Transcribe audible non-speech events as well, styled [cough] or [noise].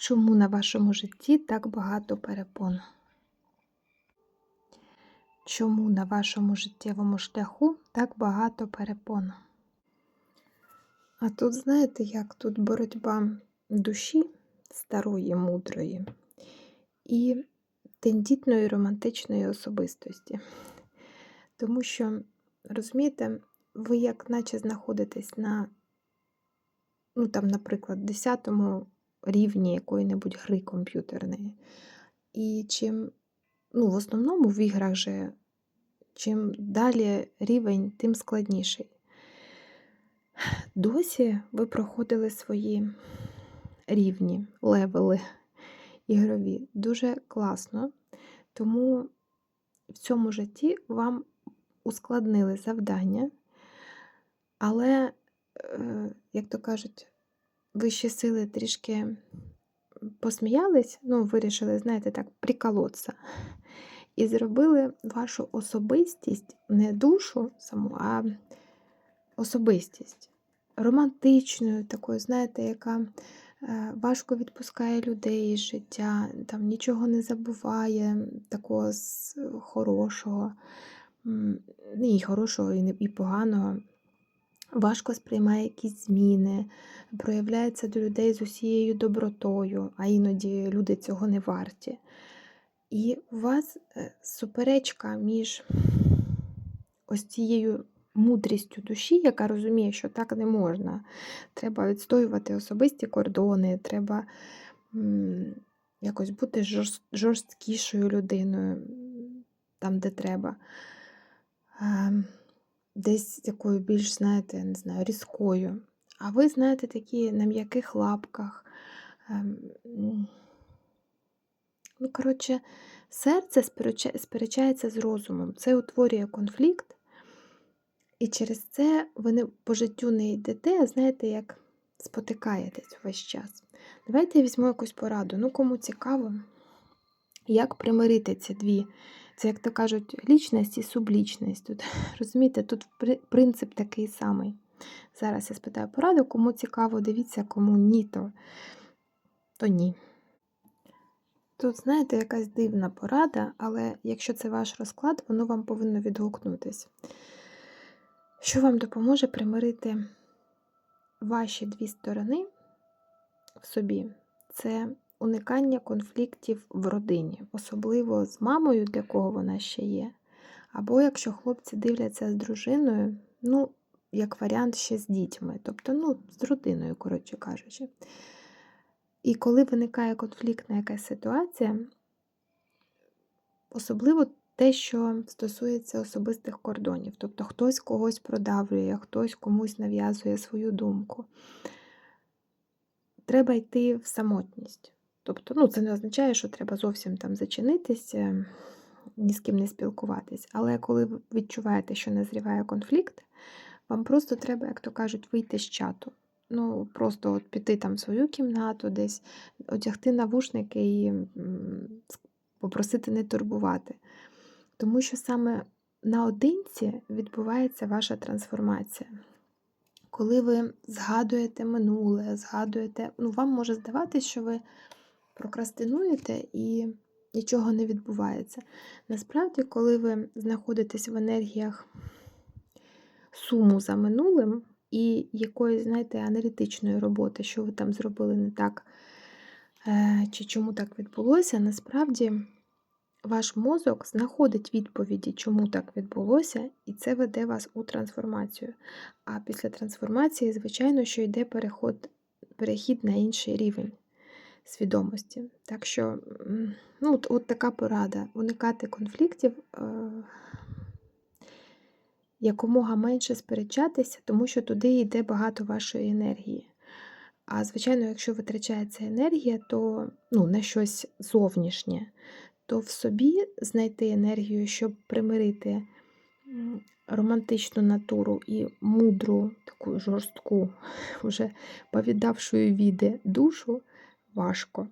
Чому на вашому житті так багато перепон? Чому на вашому життєвому шляху так багато перепон? А тут, знаєте, як тут боротьба душі старої, мудрої і тендітної романтичної особистості. Тому що, розумієте, ви як наче знаходитесь на, ну там, наприклад, 10 рівні якої-небудь гри комп'ютерної. І чим, ну, в основному в іграх же, чим далі рівень, тим складніший. Досі ви проходили свої рівні, левели ігрові. Дуже класно. Тому в цьому житті вам ускладнили завдання, але, е, як то кажуть, вищі сили трішки посміялись, ну, вирішили, знаєте, так, приколоться. І зробили вашу особистість, не душу саму, а особистість романтичною, такою, знаєте, яка е, важко відпускає людей життя, там нічого не забуває, такого хорошого, і хорошого, і поганого. Важко сприймає якісь зміни, проявляється до людей з усією добротою, а іноді люди цього не варті. І у вас е, суперечка між ось цією мудрістю душі, яка розуміє, що так не можна. Треба відстоювати особисті кордони, треба якось бути жорст- жорсткішою людиною там, де треба. Десь такою більш, знаєте, не знаю, різкою. А ви, знаєте, такі на м'яких лапках. ем, Ну, коротше, серце сперечається з розумом. Це утворює конфлікт, і через це ви не, по життю не йдете, а знаєте, як спотикаєтесь весь час. Давайте я візьму якусь пораду. Ну, кому цікаво, як примирити ці дві. Це, як то кажуть, лічність і сублічність. Тут, [laughs] розумієте, тут принцип такий самий. Зараз я спитаю пораду, кому цікаво, дивіться, кому ні, то, то ні. Тут, знаєте, якась дивна порада, але якщо це ваш розклад, воно вам повинно відгукнутись. Що вам допоможе примирити ваші дві сторони в собі? Це уникання конфліктів в родині, особливо з мамою, для кого вона ще є. Або якщо хлопці дивляться з дружиною, ну, як варіант, ще з дітьми, тобто, ну, з родиною, коротше кажучи. І коли виникає конфліктна якась ситуація, особливо те, що стосується особистих кордонів, тобто хтось когось продавлює, хтось комусь нав'язує свою думку, треба йти в самотність. Тобто, ну, це не означає, що треба зовсім там зачинитися, ні з ким не спілкуватись. Але коли ви відчуваєте, що назріває конфлікт, вам просто треба, як то кажуть, вийти з чату. Ну, просто от піти там в свою кімнату, десь одягти навушники і попросити не турбувати. Тому що саме наодинці відбувається ваша трансформація. Коли ви згадуєте минуле, згадуєте, ну, вам може здаватись, що ви прокрастинуєте і нічого не відбувається. Насправді, коли ви знаходитесь в енергіях суму за минулим і якоїсь, знаєте, аналітичної роботи, що ви там зробили не так, е, чи чому так відбулося, насправді ваш мозок знаходить відповіді, чому так відбулося, і це веде вас у трансформацію. А після трансформації, звичайно, що йде переход, перехід на інший рівень свідомості. Так що, ну, от, от така порада: уникати конфліктів, е, якомога менше сперечатися, тому що туди йде багато вашої енергії. А звичайно, якщо витрачається енергія, то ну, на щось зовнішнє, то в собі знайти енергію, щоб примирити романтичну натуру і мудру, таку жорстку, [laughs] вже повідавшую віди душу, важко.